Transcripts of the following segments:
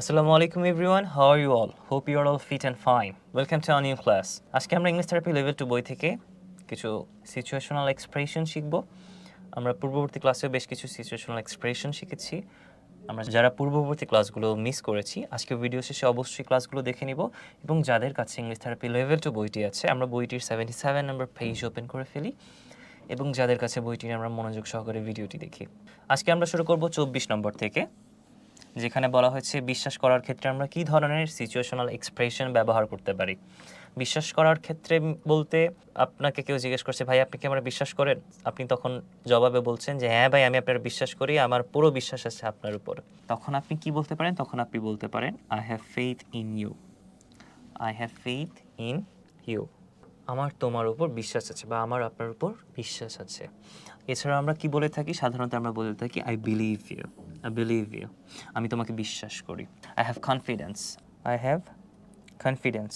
Assalamu আলাইকুম how are you all? Hope you are all fit and fine. Welcome to our new class. আজকে আমরা English therapy level two বই থেকে কিছু situational expression শিখব আমরা পূর্ববর্তী ক্লাসেও বেশ কিছু সিচুয়েশনাল এক্সপ্রেশন শিখেছি আমরা যারা পূর্ববর্তী ক্লাসগুলো মিস করেছি, আজকে ভিডিও শেষে অবশ্যই ক্লাসগুলো দেখে নিব এবং যাদের কাছে ইংলিশ থেরাপি লেভেল টু বইটি আছে, আমরা বইটির seventy seven number page open করে ফেলি এবং যাদের কাছে বইটি আমরা মনোযোগ সহকারে ভিডিওটি দেখি আজকে আমরা শুরু করব চব্বিশ নম্বর থেকে যেখানে বলা হয়েছে, বিশ্বাস করার ক্ষেত্রে আমরা কি ধরনের সিচুয়েশনাল এক্সপ্রেশন ব্যবহার করতে পারি? বিশ্বাস করার ক্ষেত্রে বলতে আপনাকে কেউ জিজ্ঞেস করছে, ভাই, আপনি কি আমার বিশ্বাস করেন? আপনি তখন জবাবে বলছেন যে হ্যাঁ ভাই, আমি আপনার বিশ্বাস করি, আমার পুরো বিশ্বাস আছে আপনার উপর। তখন আপনি কি বলতে পারেন? তখন আপনি বলতে পারেন I have faith in you I have faith in you আমার তোমার উপর বিশ্বাস আছে বা আমার আপনার উপর বিশ্বাস আছে। এছাড়া আমরা কি বলে থাকি? সাধারণত আমরা বলে থাকি I believe you I believe you আমি তোমাকে বিশ্বাস করি। I have confidence I have confidence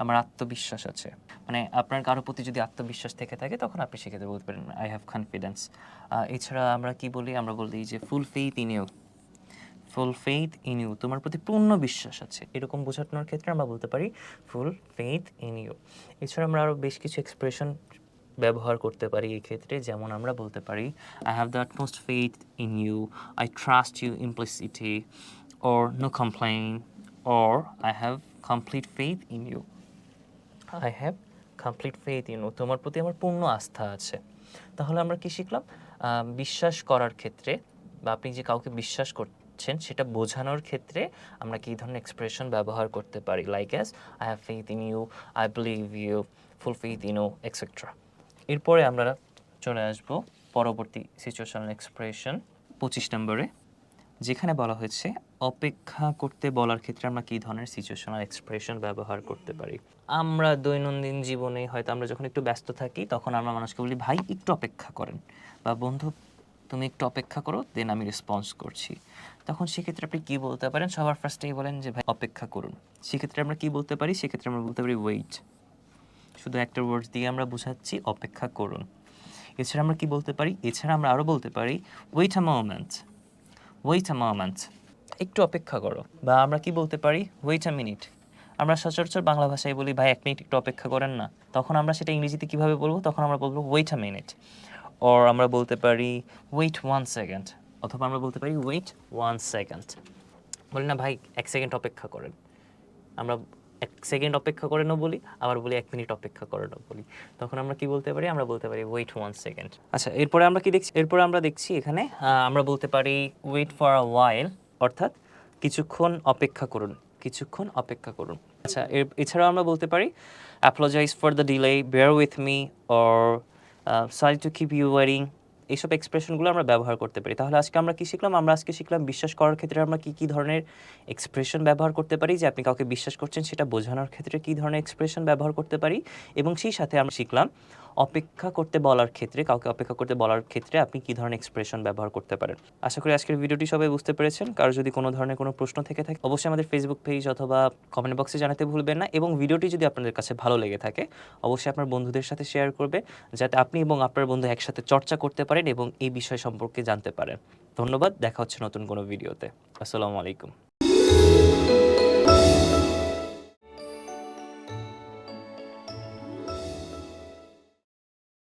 আমার আত্মবিশ্বাস আছে। মানে আপনার কারও প্রতি যদি আত্মবিশ্বাস থেকে থাকে, তখন আপনি সেক্ষেত্রে বলতে পারেন আই হ্যাভ কনফিডেন্স এছাড়া আমরা কি বলি? আমরা বলি যে full faith in you full faith in you তোমার প্রতি পূর্ণ বিশ্বাস আছে। এরকম বোঝানোর ক্ষেত্রে আমরা বলতে পারি ফুল ফেইথ ইন ইউ এছাড়া আমরা আরও বেশ কিছু এক্সপ্রেশন ব্যবহার করতে পারি এই ক্ষেত্রে। যেমন আমরা বলতে পারি I have the utmost faith in you I trust you implicitly or no complain or I have complete faith in you I have complete faith in you তোমার প্রতি আমার পূর্ণ আস্থা আছে। তাহলে আমরা কি শিখলাম? বিশ্বাস করার ক্ষেত্রে বা আপনি যে কাউকে বিশ্বাস করছেন সেটা বোঝানোর ক্ষেত্রে আমরা কী ধরনের এক্সপ্রেশন ব্যবহার করতে পারি? Like as I have faith in you I believe you full faith in you etcetera এরপরে আমরা চলে আসব পরবর্তী সিচুয়েশনাল এক্সপ্রেশন পঁচিশ নম্বরে, যেখানে বলা হয়েছে অপেক্ষা করতে বলার ক্ষেত্রে আমরা কী ধরনের সিচুয়েশনাল এক্সপ্রেশন ব্যবহার করতে পারি? আমরা দৈনন্দিন জীবনে হয়তো আমরা যখন একটু ব্যস্ত থাকি, তখন আমরা মানুষকে বলি, ভাই, একটু অপেক্ষা করেন। বা, বন্ধু তুমি একটু অপেক্ষা করো দেন আমি রেসপন্স করছি। তখন সেক্ষেত্রে আপনি কী বলতে পারেন? সবার ফার্স্টেই বলেন যে, ভাই, অপেক্ষা করুন। সেক্ষেত্রে আমরা কী বলতে পারি? সেক্ষেত্রে আমরা বলতে পারি ওয়েট শুধু একটা ওয়ার্ডস দিয়ে আমরা বোঝাচ্ছি, অপেক্ষা করুন। এছাড়া আমরা কি বলতে পারি? এছাড়া আমরা আরও বলতে পারি wait a moment wait a moment একটু অপেক্ষা করো। বা আমরা কি বলতে পারি? ওয়েট আ মিনিট আমরা সচরাচর বাংলা ভাষায় বলি, ভাই, এক মিনিট একটু অপেক্ষা করেন না। তখন আমরা সেটা ইংরেজিতে কীভাবে বলব? তখন আমরা বলব ওয়েট আ মিনিট অর আমরা বলতে পারি ওয়েট ওয়ান সেকেন্ড অথবা আমরা বলতে পারি ওয়েট ওয়ান সেকেন্ড বলি না, ভাই, এক সেকেন্ড অপেক্ষা করেন। আমরা এক সেকেন্ড অপেক্ষা করে না বলি, আবার বলি, এক মিনিট অপেক্ষা করে না বলি। তখন আমরা কি বলতে পারি? আমরা বলতে পারি ওয়েট ওয়ান সেকেন্ড আচ্ছা এরপরে আমরা কি দেখছি? এরপরে আমরা দেখছি এখানে আমরা বলতে পারি ওয়েট ফর আ ওয়াইল অর্থাৎ কিছুক্ষণ অপেক্ষা করুন, কিছুক্ষণ অপেক্ষা করুন। আচ্ছা এছাড়াও আমরা বলতে পারি apologize for the delay bear with me or sorry to keep you wiring এইসব এক্সপ্রেশনগুলো আমরা ব্যবহার করতে পারি। তাহলে আজকে আমরা কী শিখলাম? আমরা আজকে শিখলাম বিশ্বাস করার ক্ষেত্রে আমরা কী কী ধরনের এক্সপ্রেশন ব্যবহার করতে পারি? যে আপনি কাউকে বিশ্বাস করছেন, সেটা বোঝানোর ক্ষেত্রে কী ধরনের এক্সপ্রেশন ব্যবহার করতে পারি? এবং সেই সাথে আমরা শিখলাম অপেক্ষা করতে বলার ক্ষেত্রে, কাউকে অপেক্ষা করতে বলার ক্ষেত্রে আপনি কি ধরনের এক্সপ্রেশন ব্যবহার করতে পারেন? আশা করি আজকের ভিডিওটি সবাই বুঝতে পেরেছেন। কারও যদি কোনো ধরনের কোনো প্রশ্ন থেকে থাকে, অবশ্যই আমাদের ফেসবুক পেজ অথবা কমেন্ট বক্সে জানাতে ভুলবেন না। এবং ভিডিওটি যদি আপনাদের কাছে ভালো লেগে থাকে, অবশ্যই আপনার বন্ধুদের সাথে শেয়ার করবে, যাতে আপনি এবং আপনার বন্ধু একসাথে চর্চা করতে পারেন এবং এই বিষয় সম্পর্কে জানতে পারেন। ধন্যবাদ, দেখা হচ্ছে নতুন কোনো ভিডিওতে আসসালামু আলাইকুম।